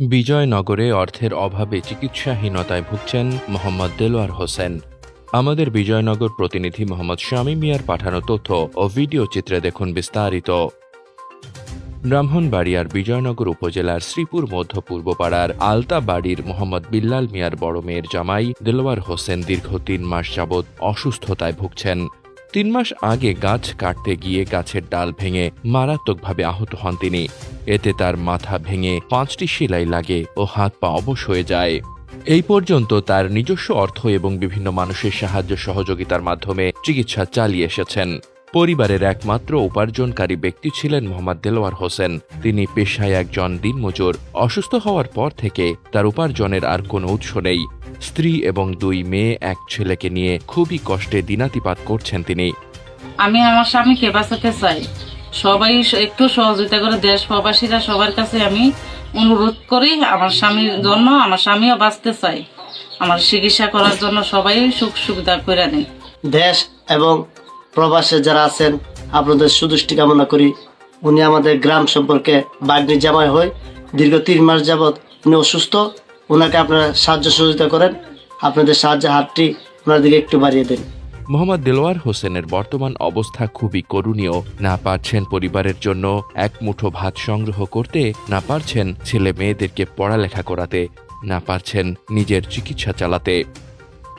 বিজয়নগরে অর্থের অভাবে চিকিৎসাহীনতায় ভুগছেন মোহাম্মদ দেলোয়ার হোসেন। আমাদের বিজয়নগর প্রতিনিধি মোহাম্মদ শামী মিয়ার পাঠানো তথ্য ও ভিডিও চিত্রে দেখুন বিস্তারিত। ব্রাহ্মণবাড়িয়ার বিজয়নগর উপজেলার শ্রীপুর মধ্য পূর্বপাড়ার আলতা বাড়ির মোহাম্মদ বিল্লাল মিয়ার বড় মেয়ের জামাই দেলোয়ার হোসেন দীর্ঘ তিন মাস যাবৎ অসুস্থতায় ভুগছেন। তিন মাস আগে গাছ কাটতে গিয়ে গাছের ডাল ভেঙে মারাত্মকভাবে আহত হন তিনি। এতে তার মাথা ভেঙে পাঁচটি সেলাই লাগে ও হাত পা অবশ হয়ে যায়। এই পর্যন্ত তার নিজস্ব অর্থ এবং বিভিন্ন মানুষের সাহায্য সহযোগিতার মাধ্যমে চিকিৎসা চালিয়ে এসেছেন। পরিবারের একমাত্র উপার্জনকারী ব্যক্তি ছিলেন মোহাম্মদ দেলোয়ার হোসেন। তিনি পেশায় একজন দিনমজুর। অসুস্থ হওয়ার পর থেকে তার উপার্জনের আর কোনো উৎস নেই। স্ত্রী এবং দুই মেয়ে এক ছেলেকে নিয়ে খুবই কষ্টে দিনাতিপাত করছেন তিনি। আমি আমার স্বামীকে বাঁচাতে চাই। সবাই একটু সহযোগিতা করে দেশ প্রবাসীরা সবার কাছে আমি অনুরোধ করি আমার স্বামীর জন্য আমার স্বামীও বাঁচতে চাই। আমার চিকিৎসা করার জন্য সবাই সুখ সুবিধা করে নেই দেশ এবং প্রবাসে যারা আছেন আপনাদের সুদৃষ্টি কামনা করি। উনি আমাদের গ্রাম সম্পর্কে বাগ্নি জামাই হয় দীর্ঘ তিন মাস যাবৎ উনি অসুস্থ। ওনাকে আপনারা সাহায্য সহযোগিতা করেন। আপনাদের সাহায্যের হাতটি ওনার দিকে একটু বাড়িয়ে দেন। মোহাম্মদ দেলোয়ার হোসেনের বর্তমান অবস্থা খুবই করুণীয়। না পারছেন পরিবারের জন্য এক মুঠো ভাত সংগ্রহ করতে, না পারছেন ছেলে মেয়েদেরকে পড়ালেখা করাতে, না পারছেন নিজের চিকিৎসা চালাতে।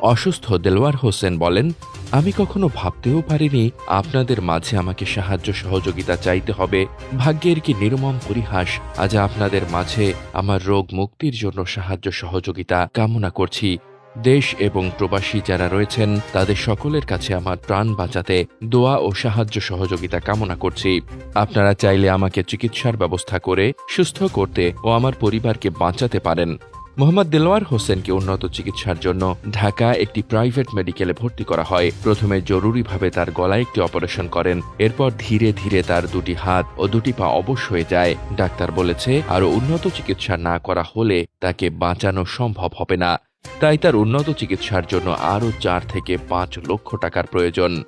অসুস্থ দেলোয়ার হোসেন বলেন, আমি কখনো ভাবতেও পারিনি আপনাদের মাঝে আমাকে সাহায্য সহযোগিতা চাইতে হবে। ভাগ্যের কি নির্মম পরিহাস, আজ আপনাদের মাঝে আমার রোগ মুক্তির জন্য সাহায্য সহযোগিতা কামনা করছি। দেশ এবং প্রবাসী যারা রয়েছেন, তাদের সকলের কাছে আমার প্রাণ বাঁচাতে দোয়া ও সাহায্য সহযোগিতা কামনা করছি। আপনারা চাইলে আমাকে চিকিৎসার ব্যবস্থা করে সুস্থ করতে ও আমার পরিবারকে বাঁচাতে পারেন। মোহাম্মদ দেলোয়ার হোসেনকে উন্নত চিকিৎসার জন্য ঢাকা একটি প্রাইভেট মেডিকেলে ভর্তি করা হয়। প্রথমে জরুরিভাবে তার গলায় একটি অপারেশন করেন। এরপর ধীরে ধীরে তার দুটি হাত ও দুটি পা অবশ হয়ে যায়। ডাক্তার বলেছে, আরও উন্নত চিকিৎসা না করা হলে তাকে বাঁচানো সম্ভব হবে না। তাই তার উন্নত চিকিৎসার জন্য আরও চার থেকে পাঁচ লক্ষ টাকার প্রয়োজন।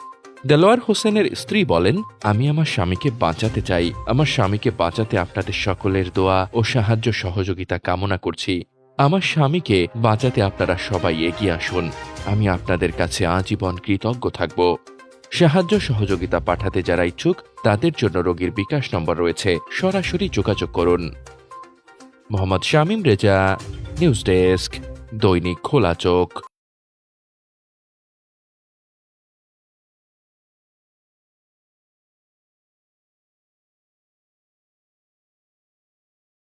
দেলোয়ার হোসেনের স্ত্রী বলেন, আমি আমার স্বামীকে বাঁচাতে চাই। আমার স্বামীকে বাঁচাতে আপনাদের সকলের দোয়া ও সাহায্য সহযোগিতা কামনা করছি। আমার স্বামীকে বাঁচাতে আপনারা সবাই এগিয়ে আসুন। আমি আপনাদের কাছে আজীবন কৃতজ্ঞ থাকব। সাহায্য সহযোগিতা পাঠাতে যারা ইচ্ছুক, তাদের জন্য রোগীর বিকাশ নম্বর রয়েছে। সরাসরি যোগাযোগ করুন। Mohammad Shamim Reza, news desk, Dainik Khola Chokh.